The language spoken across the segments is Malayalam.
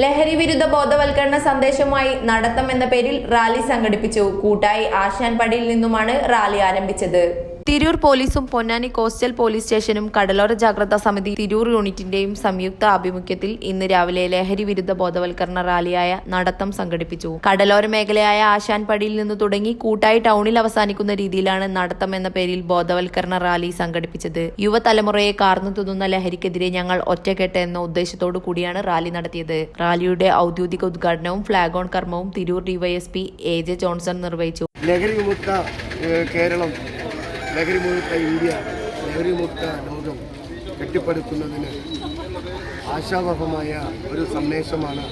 ലഹരി വിരുദ്ധ ബോധവൽക്കരണ സന്ദേശമായി നടത്തം എന്ന പേരിൽ റാലി സംഘടിപ്പിച്ചു. കൂട്ടായി ആശാൻപടിയിൽ നിന്നുമാണ് റാലി ആരംഭിച്ചത്. തിരൂർ പോലീസും പൊന്നാനി കോസ്റ്റൽ പോലീസ് സ്റ്റേഷനും കടലോര ജാഗ്രതാ സമിതി തിരൂർ യൂണിറ്റിന്റെയും സംയുക്ത ആഭിമുഖ്യത്തിൽ ഇന്ന് രാവിലെ ലഹരി വിരുദ്ധ ബോധവൽക്കരണ റാലിയായ നടത്തം സംഘടിപ്പിച്ചു. കടലോര മേഖലയായ ആശാൻപടിയിൽ നിന്ന് തുടങ്ങി കൂട്ടായി ടൗണിൽ അവസാനിക്കുന്ന രീതിയിലാണ് നടത്തം എന്ന പേരിൽ ബോധവൽക്കരണ റാലി സംഘടിപ്പിച്ചത്. യുവതലമുറയെ കാർന്നു തുന്നുന്ന ലഹരിക്കെതിരെ ഞങ്ങൾ ഒറ്റക്കെട്ട് എന്ന ഉദ്ദേശത്തോടു കൂടിയാണ് റാലി നടത്തിയത്. റാലിയുടെ ഔദ്യോഗിക ഉദ്ഘാടനവും ഫ്ളാഗ് ഓൺ കർമ്മവും Tirur DYSP A J Johnson നിർവഹിച്ചു. ലഹരി വിമുക്ത കേരളം ലഹരി മുക്ത ഇന്ത്യ ലഹരി വിമുക്ത ലോകം കെട്ടിപ്പടുക്കുന്നതിന് ആശാവഹമായ ഒരു സന്ദേശമാണ്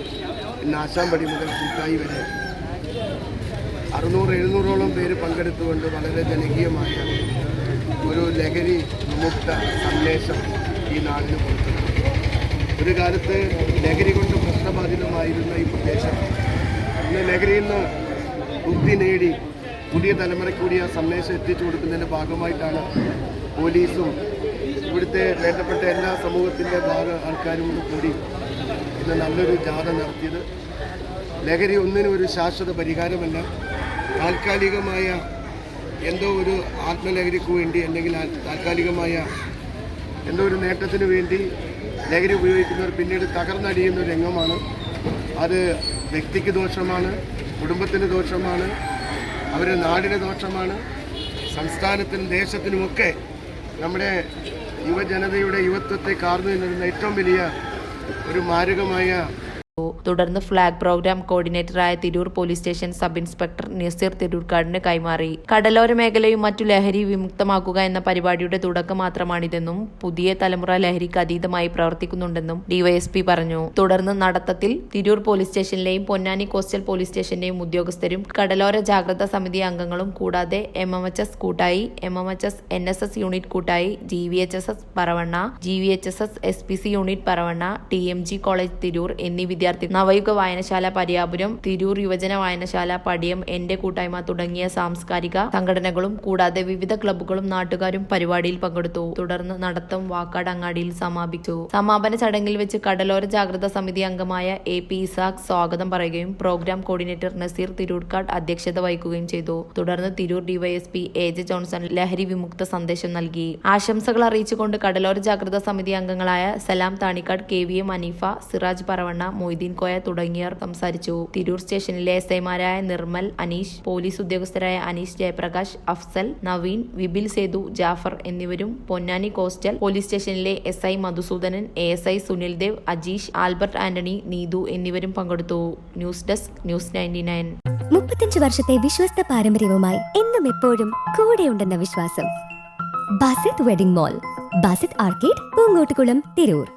ഇന്ന് ആശാമ്പടി മുതൽ കൂട്ടായി വരെ. അറുന്നൂറ് എഴുന്നൂറോളം പേര് പങ്കെടുത്തുകൊണ്ട് വളരെ ജനകീയമായ ഒരു ലഹരി വിമുക്ത സന്ദേശം ഈ നാടിന് കൊടുത്തു ഒരു കാലത്ത് ലഹരി കൊണ്ട് പ്രശ്നബാധിതമായിരുന്ന ഈ പ്രദേശം ഇന്ന് ലഹരിയിൽ നിന്ന് ബുദ്ധി നേടി പുതിയ തലമുറയ്ക്ക് കൂടി ആ സന്ദേശം എത്തിച്ചു കൊടുക്കുന്നതിന്റെ ഭാഗമായിട്ടാണ് പോലീസും ഇവിടുത്തെ വേണ്ടപ്പെട്ട എല്ലാ സമൂഹത്തിന്റെ ഭാഗ ആൾക്കാരും കൂടി ഇന്ന് നല്ലൊരു ജാഥ നടത്തിയത്. ലഹരി ഒന്നിനും ഒരു ശാശ്വത പരിഹാരമല്ല. താൽക്കാലികമായ എന്തോ ഒരു ആത്മലഹരിക്ക് വേണ്ടി അല്ലെങ്കിൽ താൽക്കാലികമായ എന്തോ ഒരു നേട്ടത്തിന് വേണ്ടി ലഹരി ഉപയോഗിക്കുന്നവർ പിന്നീട് തകർന്നടിയുന്ന രംഗമാണ്. അത് വ്യക്തിക്ക് ദോഷമാണ് കുടുംബത്തിന് ദോഷമാണ് അവരുടെ നാടിന് ദോഷമാണ്. സംസ്ഥാനത്തിനും ദേശത്തിനുമൊക്കെ നമ്മുടെ യുവജനതയുടെ യുവത്വത്തെ കാർന്നു നിന്നിരുന്ന ഏറ്റവും വലിയ ഒരു മാരകമായ തുടർന്ന് flag programme കോർഡിനേറ്ററായ Tirur police station sub inspector Nazeer തിരൂർക്കാടിന് കൈമാറി. കടലോര മേഖലയും മറ്റു ലഹരി വിമുക്തമാക്കുക എന്ന പരിപാടിയുടെ തുടക്കം മാത്രമാണിതെന്നും പുതിയ തലമുറ ലഹരിക്ക് അതീതമായി പ്രവർത്തിക്കുന്നുണ്ടെന്നും ഡിവൈഎസ്പി പറഞ്ഞു. തുടർന്ന് നടത്തത്തിൽ തിരൂർ പോലീസ് സ്റ്റേഷനിലെയും പൊന്നാനി കോസ്റ്റൽ പോലീസ് സ്റ്റേഷന്റെയും ഉദ്യോഗസ്ഥരും കടലോര ജാഗ്രതാ സമിതി അംഗങ്ങളും കൂടാതെ M M H S Koottayi M M H S N S S unit Koottayi G V H S S Paravanna G V H S S S P C unit Paravanna T M G college Tirur എന്നീ വിദ്യാർത്ഥി. നവയുഗ വായനശാല പരിയാപുരം തിരൂർ യുവജന വായനശാല പടിയം എന്റെ കൂട്ടായ്മ തുടങ്ങിയ സാംസ്കാരിക സംഘടനകളും കൂടാതെ വിവിധ ക്ലബ്ബുകളും നാട്ടുകാരും പരിപാടിയിൽ പങ്കെടുത്തു. തുടർന്ന് നടത്തം വാക്കാട് അങ്ങാടിയിൽ സമാപിച്ചു. സമാപന ചടങ്ങിൽ വെച്ച് കടലോര ജാഗ്രതാ സമിതി അംഗമായ എ പി ഇസാഖ് സ്വാഗതം പറയുകയും പ്രോഗ്രാം കോർഡിനേറ്റർ നസീർ തിരൂർക്കാട് അധ്യക്ഷത വഹിക്കുകയും ചെയ്തു. തുടർന്ന് Tirur DYSP A J Johnson ലഹരി വിമുക്ത സന്ദേശം നൽകി. ആശംസകൾ അറിയിച്ചുകൊണ്ട് കടലോര ജാഗ്രതാ സമിതി അംഗങ്ങളായ Salam Thanikkad K V M Aneefa Siraj Paravanna Moideen Koya തുടങ്ങിയവർ സംസാരിച്ചു. തിരൂർ സ്റ്റേഷനിലെ എസ് ഐമാരായ നിർമ്മൽ അനീഷ് പോലീസ് ഉദ്യോഗസ്ഥരായ അനീഷ് ജയപ്രകാശ് അഫ്സൽ നവീൻ വിപിൽ സേതു ജാഫർ എന്നിവരും പൊന്നാനി കോസ്റ്റൽ പോലീസ് സ്റ്റേഷനിലെ S I Madhusoodanan A S I Sunil Dev Ajeesh Albert Antony Neethu എന്നിവരും പങ്കെടുത്തു. News desk news ninety nine. മുപ്പത്തഞ്ച് വർഷത്തെ വിശ്വസ്ത പാരമ്പര്യവുമായി എന്നും എപ്പോഴും കൂടെയുണ്ടെന്ന വിശ്വാസം. Basith wedding mall Basith arcade Poonkottukulam Tirur.